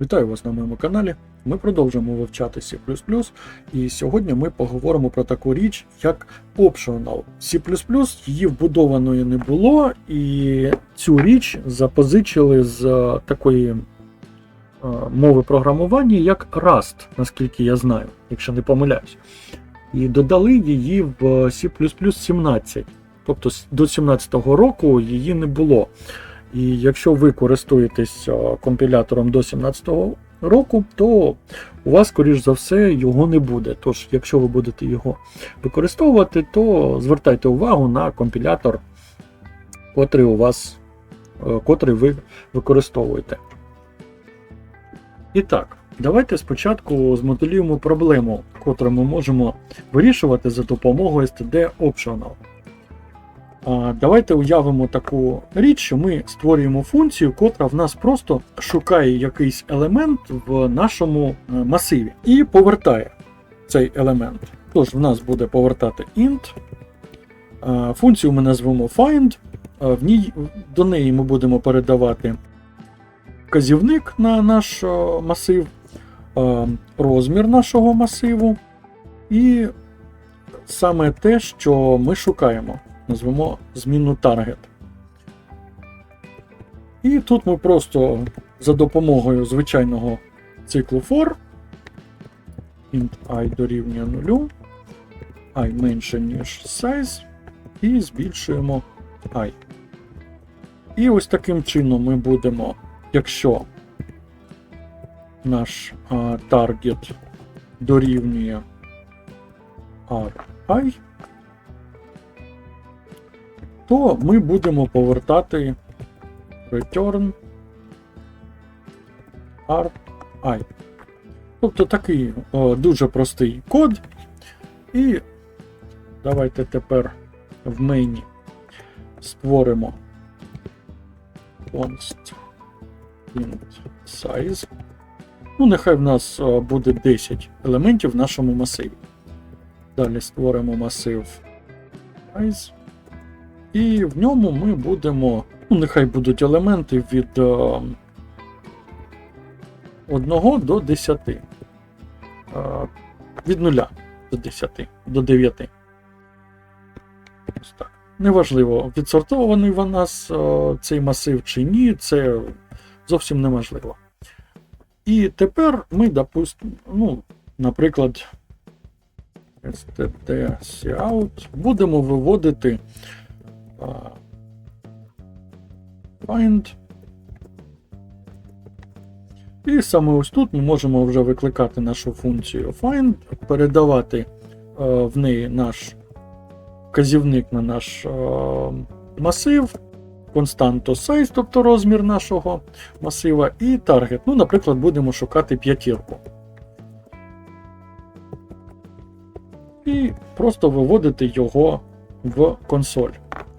Вітаю вас на моєму каналі. Ми продовжуємо вивчати C++, і сьогодні ми поговоримо про таку річ, як Optional. C++ її вбудованої не було, і цю річ запозичили з е, такої е, мови програмування, як Rust, наскільки я знаю, якщо не помиляюсь. І додали її в C++ 17. Тобто до 17-го року її не було. І якщо ви користуєтесь е, компілятором до 17-го року, то у вас, скоріш за все, його не буде. Тож, якщо ви будете його використовувати, то звертайте увагу на компілятор, котрий у вас, е, котрий ви використовуєте. І так, давайте спочатку змоделюємо проблему, котру ми можемо вирішувати за допомогою STD Optional. Давайте уявимо таку річ, що ми створюємо функцію, котра в нас просто шукає якийсь елемент в нашому е, масиві і повертає цей елемент. Тож в нас буде повертати int. Функцію ми назвемо find. В ній, до неї ми будемо передавати вказівник на наш масив, розмір нашого масиву і саме те, що ми шукаємо назвемо змінну target. І тут ми просто за допомогою звичайного циклу for int i дорівнює 0, i менше, ніж size, і збільшуємо i. І ось таким чином ми будемо, якщо наш а, target дорівнює ri, то ми будемо повертати return RI. Тобто такий о, дуже простий код. І давайте тепер в мейні створимо const int size. Ну, нехай в нас о, буде 10 елементів в нашому масиві. Далі створимо масив size. І в ньому ми будемо. Ну, нехай будуть елементи від е, 1 до 10. Е, від 0 до 10, до 9. Ось так. Неважливо, відсортований в нас е, цей масив чи ні, це зовсім неможливо. І тепер ми, допустимо, ну, наприклад, std cout будемо виводити find. І саме ось тут ми можемо вже викликати нашу функцію find, передавати е, в неї наш вказівник на наш е, масив, константу size, тобто розмір нашого масива, і таргет. Ну, наприклад, будемо шукати п'ятірку. І просто виводити його в консоль.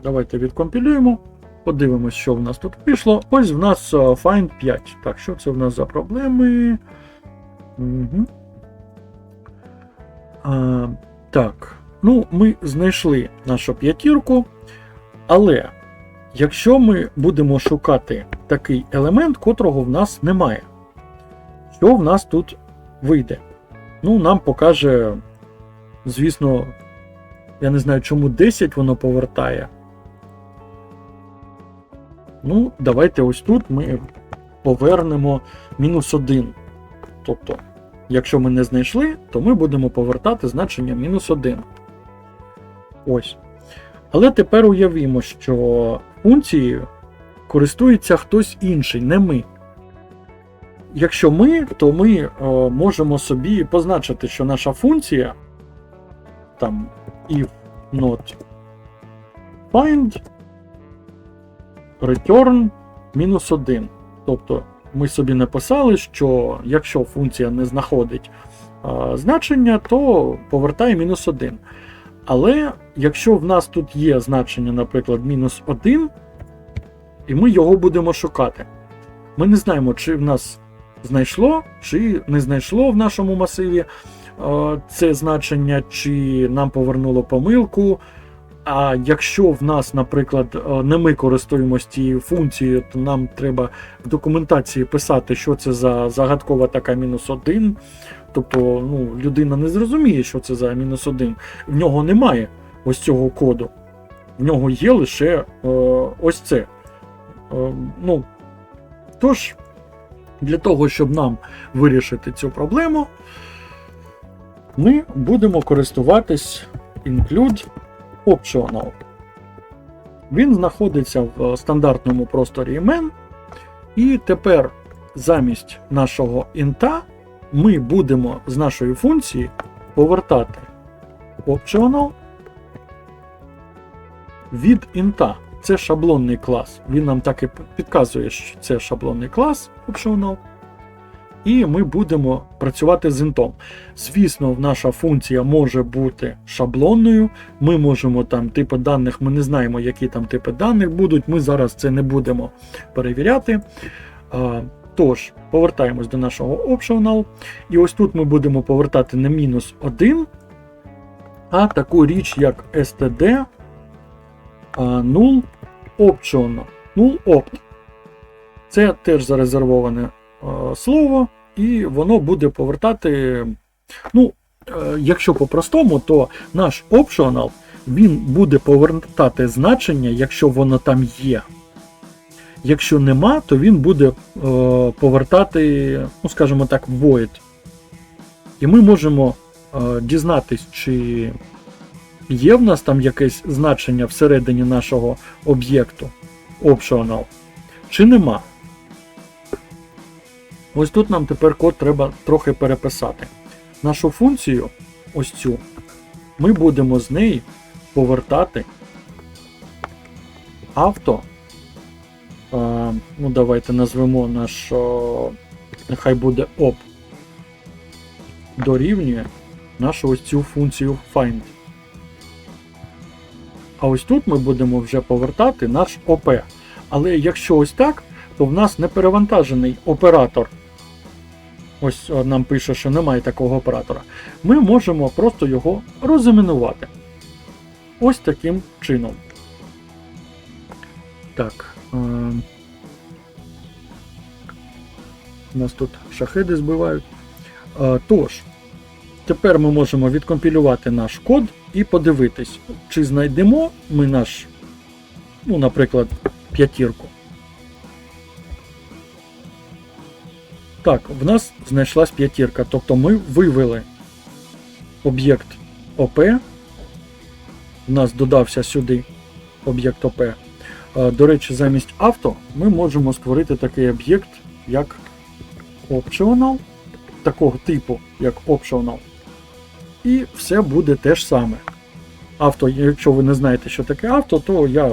Давайте відкомпілюємо. Подивимось, що в нас тут вийшло. Ось в нас е, find 5. Так, що це в нас за проблеми? Угу. А, так. Ну, ми знайшли нашу п'ятірку. Але якщо ми будемо шукати такий елемент, котрого в нас немає, що в нас тут вийде? Ну, нам покаже, звісно, я не знаю, чому 10 воно повертає. Ну, давайте ось тут ми повернемо мінус 1. Тобто, якщо ми не знайшли, то ми будемо повертати значення мінус 1. Ось. Але тепер уявімо, що функцією користується хтось інший, не ми. Якщо ми, то ми е, можемо собі позначити, що наша функція там if not find return мінус 1. Тобто ми собі написали, що якщо функція не знаходить а, значення, то повертає мінус 1. Але якщо в нас тут є значення, наприклад, мінус 1, і ми його будемо шукати, ми не знаємо, чи в нас знайшло, чи не знайшло в нашому масиві а, це значення, чи нам повернуло помилку. А якщо в нас, наприклад, е, не ми користуємося цією функцією, то нам треба в документації писати, що це за загадкова така мінус один. Тобто ну, людина не зрозуміє, що це за мінус один. В нього немає ось цього коду. В нього є лише е, ось це. Е, ну, тож, для того, щоб нам вирішити цю проблему, ми будемо користуватись include optional. Він знаходиться в стандартному просторі імен. І тепер замість нашого інта ми будемо з нашої функції повертати optional від інта. Це шаблонний клас. Він нам так і підказує, що це шаблонний клас optional. І ми будемо працювати з інтом. Звісно, наша функція може бути шаблонною. Ми можемо там типи даних, ми не знаємо, які там типи даних будуть. Ми зараз це не будемо перевіряти. Тож, повертаємось до нашого optional. І ось тут ми будемо повертати не мінус 1, а таку річ, як std null optional. Null opt. Це теж зарезервоване слово, і воно буде повертати. Ну, е, якщо по-простому, то наш optional він буде повертати значення, якщо воно там є. Якщо нема, то він буде е, повертати, ну, скажімо так, void. І ми можемо е, дізнатись, чи є в нас там якесь значення всередині нашого об'єкту optional, чи нема. Ось тут нам тепер код треба трохи переписати. Нашу функцію, ось цю, ми будемо з неї повертати авто. А, ну, давайте назвемо наш, о, нехай буде op, дорівнює нашу ось цю функцію find. А ось тут ми будемо вже повертати наш OP. Але якщо ось так, то в нас не перевантажений оператор. Ось нам пише, що немає такого оператора. Ми можемо просто його розіменувати. Ось таким чином. Так. Е у нас тут шахеди збивають. Е тож, тепер ми можемо відкомпілювати наш код і подивитись, чи знайдемо ми наш, ну, наприклад, п'ятірку. Так, в нас знайшлась п'ятірка. Тобто ми вивели об'єкт ОП. У нас додався сюди об'єкт ОП. До речі, замість авто ми можемо створити такий об'єкт, як optional, такого типу, як optional. І все буде те ж саме. Авто, якщо ви не знаєте, що таке авто, то я,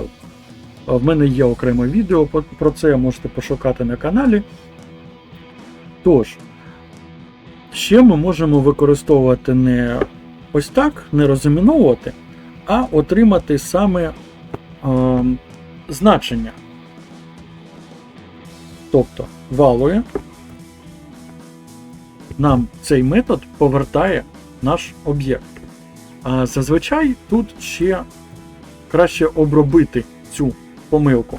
в мене є окреме відео про це, можете пошукати на каналі. Тож, ще ми можемо використовувати не ось так, не розіміновувати, а отримати саме е, значення. Тобто, валує нам цей метод повертає наш об'єкт. А зазвичай тут ще краще обробити цю помилку.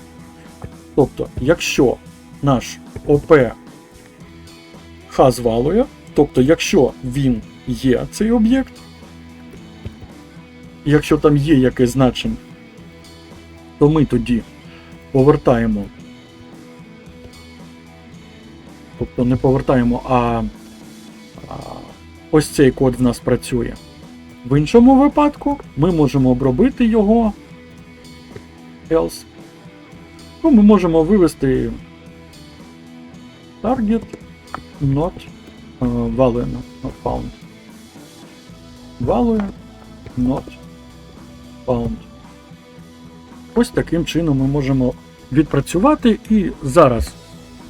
Тобто, якщо наш ОП has value, тобто, якщо він є цей об'єкт, якщо там є якесь значення, то ми тоді повертаємо, тобто не повертаємо, а ось цей код в нас працює. В іншому випадку ми можемо обробити його else. Ну, ми можемо вивести target not uh, value not found. Value not found. Ось таким чином ми можемо відпрацювати. І зараз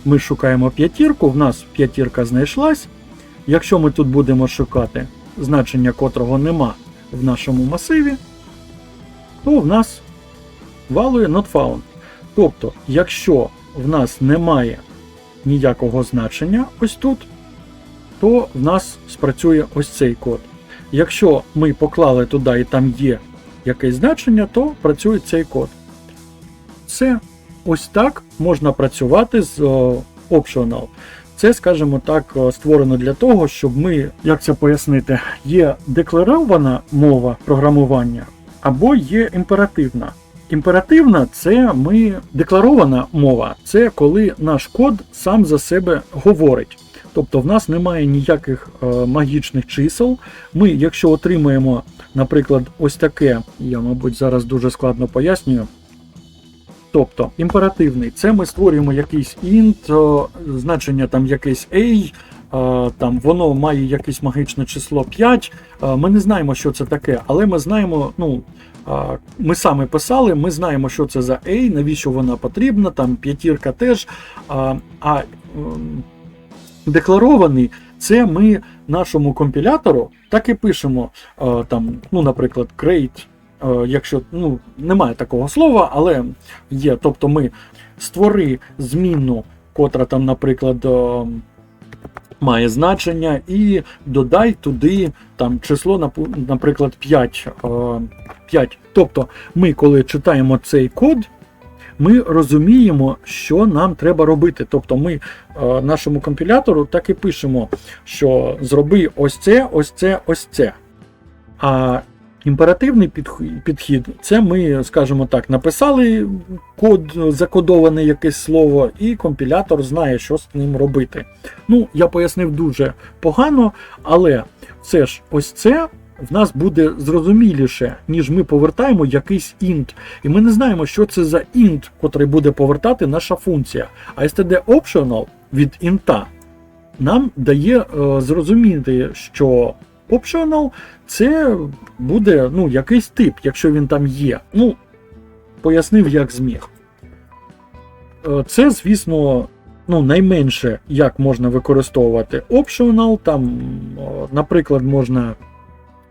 ми шукаємо п'ятірку, в нас п'ятірка знайшлась. Якщо ми тут будемо шукати значення котрого нема в нашому масиві, то в нас value not found. Тобто, якщо в нас немає ніякого значення ось тут, то в нас спрацює ось цей код. Якщо ми поклали туди і там є якесь значення, то працює цей код. Це ось так можна працювати з о, Optional. Це, скажімо так, створено для того, щоб ми, як це пояснити, є декларована мова програмування або є імперативна. Імперативна це ми декларована мова, це коли наш код сам за себе говорить. Тобто в нас немає ніяких е, магічних чисел. Ми, якщо отримаємо, наприклад, ось таке, я, мабуть, зараз дуже складно пояснюю. Тобто, імперативний, це ми створюємо якийсь int, значення там якесь a, там воно має якесь магічне число 5. Е, Ми не знаємо, що це таке, але ми знаємо, ну. Ми саме писали, ми знаємо, що це за A, навіщо вона потрібна, там п'ятірка теж. А, декларований, це ми нашому компілятору так і пишемо, там, ну, наприклад, create, якщо ну, немає такого слова, але є. Тобто ми створи змінну, котра там, наприклад, має значення, і додай туди там число, наприклад, 5. е, 5. Тобто, ми, коли читаємо цей код, ми розуміємо, що нам треба робити. Тобто ми е, нашому компілятору так і пишемо, що зроби ось це, ось це, ось це. А імперативний підх- підхід це ми, скажімо так, написали код, закодоване якесь слово, і компілятор знає, що з ним робити. Ну, я пояснив дуже погано, але все ж ось це. В нас буде зрозуміліше, ніж ми повертаємо якийсь int. І ми не знаємо, що це за int, котрий буде повертати наша функція. А std optional від інта нам дає е, зрозуміти, що optional це буде ну, якийсь тип, якщо він там є. Ну, пояснив, як зміг. Е, Це, звісно, ну, найменше, як можна використовувати optional. Там, е, наприклад, можна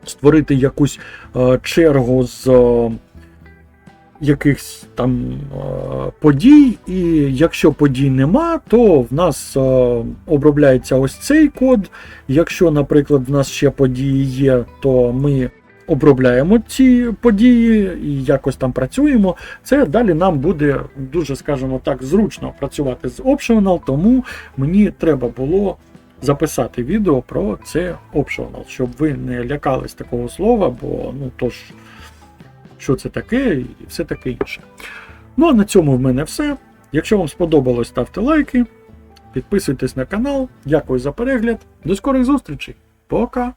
створити якусь е, чергу з якихось там е, подій, і якщо подій нема, то в нас е, обробляється ось цей код. Якщо, наприклад, в нас ще події є, то ми обробляємо ці події і якось там працюємо. Це далі нам буде дуже, скажімо так, зручно працювати з Optional, тому мені треба було записати відео про це optional, щоб ви не лякались такого слова, бо ну то ж, що це таке, і все таке інше. Ну а на цьому в мене все. Якщо вам сподобалось, ставте лайки, підписуйтесь на канал. Дякую за перегляд. До скорих зустрічей. Пока!